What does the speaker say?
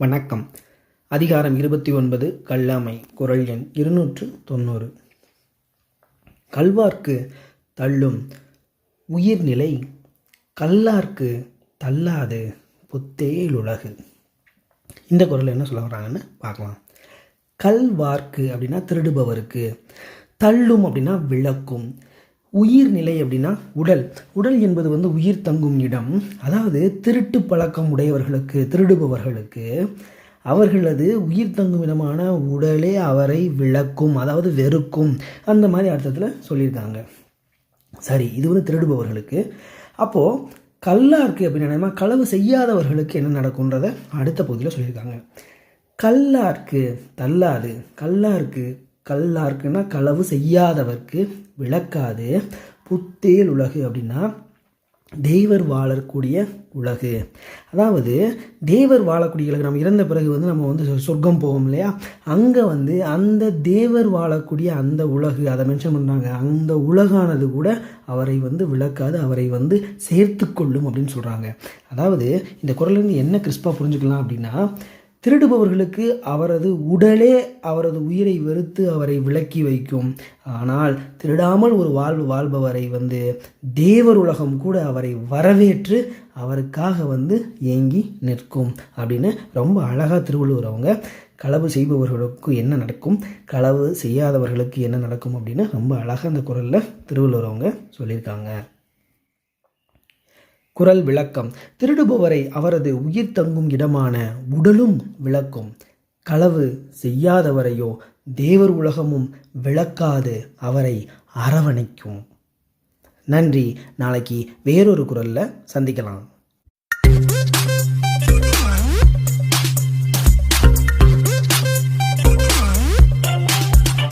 வணக்கம். அதிகாரம் இருபத்தி ஒன்பது கல்லாமை குரல் எண் இருநூற்று தொண்ணூறு. கல்வார்க்கு தள்ளும் உயிர்நிலை கல்லார்க்கு தள்ளாது புத்தேலுலகு. இந்த குரல் என்ன சொல்ல வர்றாங்கன்னு பார்க்கலாம். கல்வார்க்கு அப்படின்னா திருடுபவருக்கு தள்ளும் அப்படின்னா விளக்கும். உயிர் நிலை அப்படின்னா உடல். உடல் என்பது வந்து உயிர் தங்கும் இடம். அதாவது திருட்டு பழக்கம் உடையவர்களுக்கு திருடுபவர்களுக்கு அவர்களது உயிர் தங்கும் இடமான உடலே அவரை விளக்கும் அதாவது வெறுக்கும். அந்த மாதிரி அர்த்தத்தில் சொல்லியிருக்காங்க. சரி இது வந்து திருடுபவர்களுக்கு. அப்போது கல்லாருக்கு அப்படின்னா களவு செய்யாதவர்களுக்கு என்ன நடக்கும்ன்றதை அடுத்த பகுதியில் சொல்லியிருக்காங்க. கல்லார்க்கு தள்ளாது. கல்லார்க்கு கல்லார்க்குன்னா களவு செய்யாதவர்க்கு விளக்காது. புத்தேல் உலகு அப்படின்னா தேவர் வாழக்கூடிய உலகு. அதாவது தேவர் வாழக்கூடிய உலகு. நம்ம இறந்த பிறகு வந்து நம்ம வந்து சொ- சொர்க்கம் போவோம் இல்லையா? அங்கே வந்து அந்த தேவர் வாழக்கூடிய அந்த உலகு அதை மென்ஷன் பண்ணுறாங்க அந்த உலகானது கூட அவரை வந்து விளக்காது அவரை வந்து சேர்த்து கொள்ளும் அப்படின்னு சொல்கிறாங்க அதாவது இந்த குரலேருந்து என்ன கிறிஸ்பாக புரிஞ்சுக்கலாம் அப்படின்னா திருடுபவர்களுக்கு அவரது உடலே அவரது உயிரை வெறுத்து அவரை விலக்கி வைக்கும். ஆனால் திருடாமல் ஒரு வாழ்வு வாழ்பவரை வந்து தேவர் உலகம் கூட அவரை வரவேற்று அவருக்காக வந்து ஏங்கி நிற்கும் அப்படின்னு ரொம்ப அழகாக திருவள்ளுவர் அவங்க களவு செய்பவர்களுக்கு என்ன நடக்கும் களவு செய்யாதவர்களுக்கு என்ன நடக்கும் அப்படின்னு ரொம்ப அழகாக அந்த குரலில் திருவள்ளுவர் அவங்க சொல்லியிருக்காங்க. குரல் விளக்கம். திருடுபவரை அவரது உயிர் தங்கும் இடமான உடலும் விளக்கும். களவு செய்யாதவரையோ தேவர் உலகமும் விளக்காது அவரை அரவணைக்கும். நன்றி. நாளைக்கு வேறொரு குரலில் சந்திக்கலாம்.